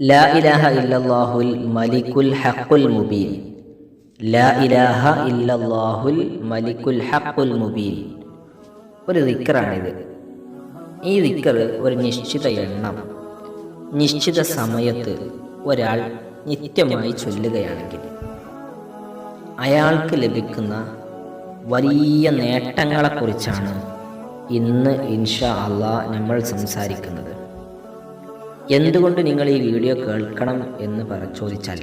ലാ ഇലാഹ ഇല്ലല്ലാഹുൽ മലിക്കുൽ ഹഖുൽ മുബീൻ. ലാ ഇലാഹ ഇല്ലല്ലാഹുൽ മലിക്കുൽ ഹഖുൽ മുബീൻ. ഒരു ദിക്കറാണിത്. ഈ ദിക്കർ ഒരു നിശ്ചിത എണ്ണം. നിശ്ചിത സമയത്ത് ഒരാൾ നിത്യമായി ചൊല്ലുകയാണെങ്കിൽ അയാൾക്ക് ലഭിക്കുന്ന വലിയ നേട്ടങ്ങളെക്കുറിച്ചാണ് ഇന്ന് ഇൻഷാ അള്ളാ നമ്മൾ സംസാരിക്കുന്നത്. എന്തുകൊണ്ട് നിങ്ങൾ ഈ വീഡിയോ കേൾക്കണം എന്ന് പറ ചോദിച്ചാൽ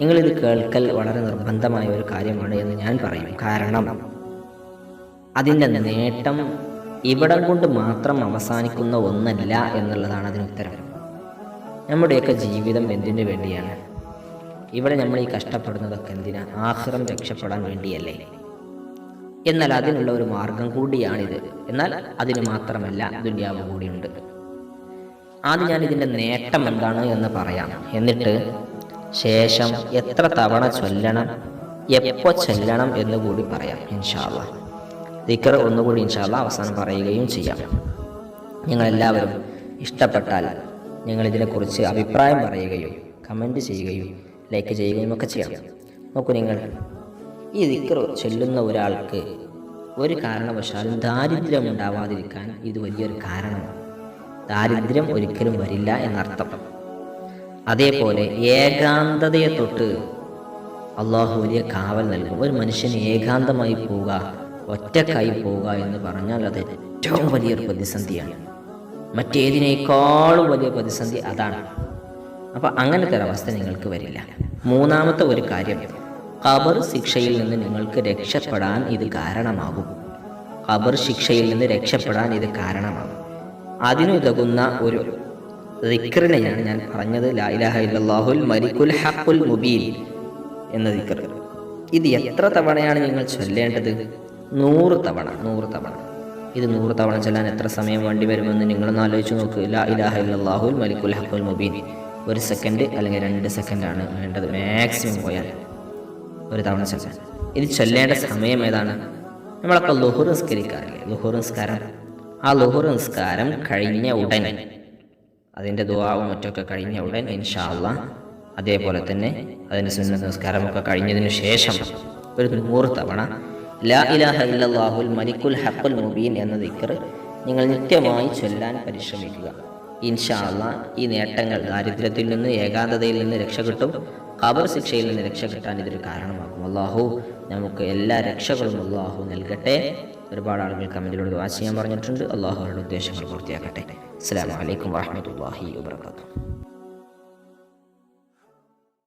നിങ്ങളിത് കേൾക്കൽ വളരെ നിർബന്ധമായ ഒരു കാര്യമാണ് എന്ന് ഞാൻ പറയും. കാരണം അതിന്റെ നേട്ടം ഇവിടം കൊണ്ട് മാത്രം അവസാനിക്കുന്ന ഒന്നല്ല എന്നുള്ളതാണ് അതിന് ഉത്തരം. നമ്മുടെയൊക്കെ ജീവിതം എന്തിനു വേണ്ടിയാണ്? ഇവിടെ നമ്മൾ ഈ കഷ്ടപ്പെടുന്നതൊക്കെ എന്തിനാ? ആഹ്റം രക്ഷപ്പെടാൻ വേണ്ടിയല്ലേ? എന്നാൽ അതിനുള്ള ഒരു മാർഗം കൂടിയാണിത്. എന്നാൽ അതിന് മാത്രമല്ല ദുന്യാവ് കൂടിയുണ്ട്. ആദ്യം ഞാൻ ഇതിന്റെ നേട്ടം എന്താണ് എന്ന് പറയാം. എന്നിട്ട് ശേഷം എത്ര തവണ ചൊല്ലണം എപ്പോൾ ചൊല്ലണം എന്ന് കൂടി പറയാം ഇൻഷാല്ല ദിക്കർ ഒന്നുകൂടി ഇൻഷാല്ല അവസാനം പറയുകയും ചെയ്യാം. നിങ്ങളെല്ലാവരും ഇഷ്ടപ്പെട്ടാൽ നിങ്ങൾ ഇതിനെക്കുറിച്ച് അഭിപ്രായം പറയുകയും കമന്റ് ചെയ്യുകയും ലൈക്ക് ചെയ്യുകയും ഒക്കെ ചെയ്യാം. നോക്കൂ നിങ്ങൾ ഈ ദിക്കർ ചൊല്ലുന്ന ഒരാൾക്ക് ഒരു കാരണവശാലും ദാരിദ്ര്യം ഉണ്ടാവാതിരിക്കാൻ ഇത് വലിയൊരു കാരണമാണ്. ദാരിദ്ര്യം ഒരിക്കലും വരില്ല എന്നർത്ഥം. അതേപോലെ ഏകാന്തതയെ തൊട്ട് അള്ളാഹു വലിയ കാവൽ നൽകും. ഒരു മനുഷ്യൻ ഏകാന്തമായി പോവുക ഒറ്റക്കായി പോവുക എന്ന് പറഞ്ഞാൽ അത് ഏറ്റവും വലിയൊരു പ്രതിസന്ധിയാണ്. മറ്റേതിനേക്കാളും വലിയ പ്രതിസന്ധി അതാണ്. അപ്പോൾ അങ്ങനത്തെ ഒരവസ്ഥ നിങ്ങൾക്ക് വരില്ല. മൂന്നാമത്തെ ഒരു കാര്യം ഖബർ ശിക്ഷയിൽ നിന്ന് നിങ്ങൾക്ക് രക്ഷപ്പെടാൻ ഇത് കാരണമാകും. ഖബർ ശിക്ഷയിൽ നിന്ന് രക്ഷപ്പെടാൻ ഇത് കാരണമാകും. അതിനുതകുന്ന ഒരു ദിക്റിനെയാണ് ഞാൻ പറഞ്ഞത്. ലാ ഇലാഹ ഇല്ലല്ലാഹുൽ മലിക്കുൽ ഹഖുൽ മുബീൻ എന്ന ദിക്ർ. ഇത് എത്ര തവണയാണ് നിങ്ങൾ ചൊല്ലേണ്ടത്? നൂറ് തവണ നൂറ് തവണ. ഇത് നൂറ് തവണ ചൊല്ലാൻ എത്ര സമയം വേണ്ടി വരുമെന്ന് നിങ്ങളൊന്ന് ആലോചിച്ച് നോക്ക്. ലാ ഇലാഹ മലിക്കുൽ ഹഖുൽ മുബീൻ. ഒരു സെക്കൻഡ് അല്ലെങ്കിൽ രണ്ട് സെക്കൻഡാണ് വേണ്ടത്. മാക്സിമം പോയാൽ ഒരു തവണ ചൊല്ലാൻ. ഇത് ചൊല്ലേണ്ട സമയം ഏതാണ്? നമ്മളൊക്കെ ലുഹുർ നിസ്കരിക്കാറില്ലേ? ലുഹുർ നിസ്കാരം ആ ലുഹുർ നിസ്കാരം കഴിഞ്ഞ ഉടൻ. അതിന്റെ ദുവാവും മറ്റൊക്കെ കഴിഞ്ഞ ഉടൻ ഇൻഷാല്ല അതേപോലെ തന്നെ അതിന്റെ സുന്നത്ത് നിസ്കാരമൊക്കെ കഴിഞ്ഞതിന് ശേഷം ഒരു നൂറ് തവണ ലാ ഇലാഹ ഇല്ലല്ലാഹുൽ മലിക്കുൽ ഹക്കുൽ മുബീൻ എന്ന ദിക്കർ നിങ്ങൾ നിത്യമായി ചൊല്ലാൻ പരിശ്രമിക്കുക. ഇൻഷാല്ല ഈ നേട്ടങ്ങൾ ദാരിദ്ര്യത്തിൽ നിന്ന് ഏകാന്തതയിൽ നിന്ന് രക്ഷ കിട്ടും. ഖബർ ശിക്ഷയിൽ നിന്ന് രക്ഷ കിട്ടാൻ ഇതൊരു കാരണമാകും. അള്ളാഹു നമുക്ക് എല്ലാ രക്ഷകളും അള്ളാഹു നൽകട്ടെ. ഒരുപാട് ആളുകൾ കമന്റിലൂടെ ദുവാ ചെയ്യാൻ പറഞ്ഞിട്ടുണ്ട്. അള്ളാഹു അവരുടെ ഉദ്ദേശങ്ങൾ പൂർത്തിയാക്കട്ടെ. അസ്സാം വലൈക്കും വാഹമത്തല്ലാഹി വാബർക്കാത്തു